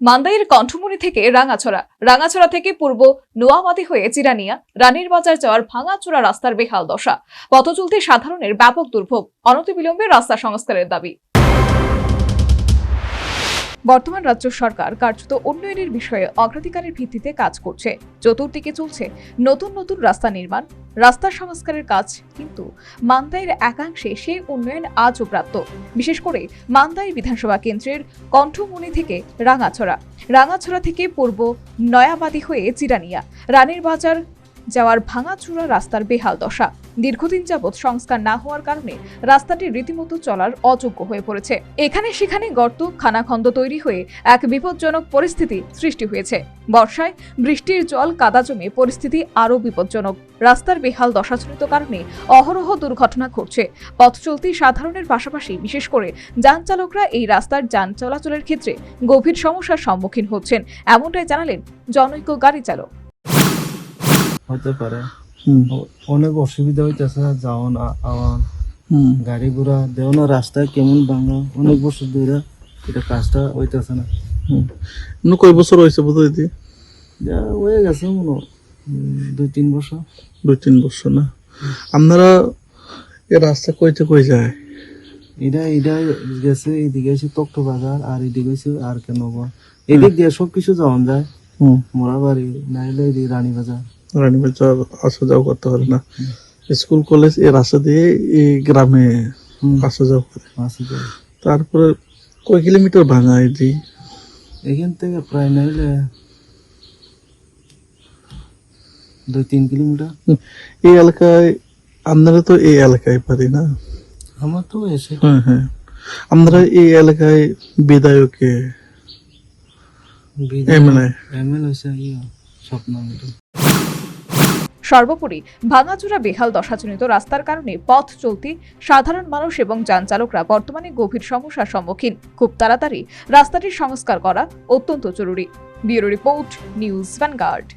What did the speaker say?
মান্দাইয়ের কণ্ঠমুনি থেকে রাঙাছড়া। রাঙাছড়া থেকে পূর্ব নোয়াবাদী হয়ে চিরানিয়া, রানীর বাজার যাওয়ার ভাঙাচোরা রাস্তার বেহাল দশা। পথ চলতে সাধারণের ব্যাপক দুর্ভোগ, অনতিবিলম্বে রাস্তা সংস্কারের দাবি। বর্তমান রাজ্য সরকার কার্যত উন্নয়নের বিষয়ে অগ্রাধিকারের ভিত্তিতে কাজ করছে। চতুর্দিকে চলছে নতুন নতুন রাস্তা নির্মাণ, রাস্তা সংস্কারের কাজ, কিন্তু মান্দাইয়ের একাংশে সেই উন্নয়ন আজও প্রাপ্ত। বিশেষ করে মান্দাই বিধানসভা কেন্দ্রের কণ্ঠমুনি থেকে রাঙাছড়া। রাঙাছড়া থেকে পূর্ব নয়াবাদী হয়ে চিরানিয়া রানীর বাজার যাওয়ার ভাঙাচুরা রাস্তার বেহাল দশা। দীর্ঘদিন যাবৎ সংস্কার না হওয়ার কারণে রাস্তাটি রীতিমতো চলার অযোগ্য হয়ে পড়েছে। এখানে সেখানে গর্ত, খানাখন্দ তৈরি হয়ে এক বিপজ্জনক পরিস্থিতি সৃষ্টি হয়েছে। বর্ষায় বৃষ্টির জল কাদা জমে পরিস্থিতি আরও বিপজ্জনক। রাস্তার বেহাল দশাজনিত কারণে অহরহ দুর্ঘটনা ঘটছে। পথ চলতি সাধারণের পাশাপাশি বিশেষ করে যান চালকরা এই রাস্তার যান চলাচলের ক্ষেত্রে গভীর সমস্যার সম্মুখীন হচ্ছেন, এমনটাই জানালেন জনৈক গাড়ি চালক। হতে পারে। অনেক অসুবিধা হইতেছে যাওয়ান না আওয়ান হুম। গাড়ি ঘোড়া দেও না রাস্তায় কেমন ভাঙা অনেক বছর ধরে এটা কাজটা হইতেছে না। হুম। কয় বছর হয়েছে বোধ হয় যা হয়ে গেছে মনে দুই তিন বছর। দুই তিন বছর না? আপনারা এ রাস্তা কইতে কই যায়? এটা এটা গেছে এদিকে এসে তক্ত বাজার আর এদিকে আর কেন এদিক দিয়ে সব কিছু যাওয়ান যায়। হুম। মোরাবাড়ি নাইলে এদিকে রানী বাজার রানীবাজার আসা যাওয়া করতে পারে না। স্কুল কলেজ এই রাস্তা দিয়ে এই গ্রামে আসা যাওয়া করে। তারপরে কয় কিলোমিটার ভাঙা এটি এখান থেকে প্রায় নাইলে দুই তিন কিলোমিটার। এই এলাকায় আপনারা তো এই এলাকায় পারি না? আমার তো এসে হ্যাঁ হ্যাঁ। আপনারা এই এলাকায় বিধায়কে এমএলএ এমএল হয়েছে ইয়ে স্বপ্ন সর্বোপরি ভাঙাচোরা বেহাল দশাজনিত রাস্তার কারণে পথ চলতি সাধারণ মানুষ এবং যান চালকরা বর্তমানে গভীর সমস্যার সম্মুখীন। খুব তাড়াতাড়ি রাস্তাটির সংস্কার করা অত্যন্ত জরুরি। Bureau report, news Vanguard.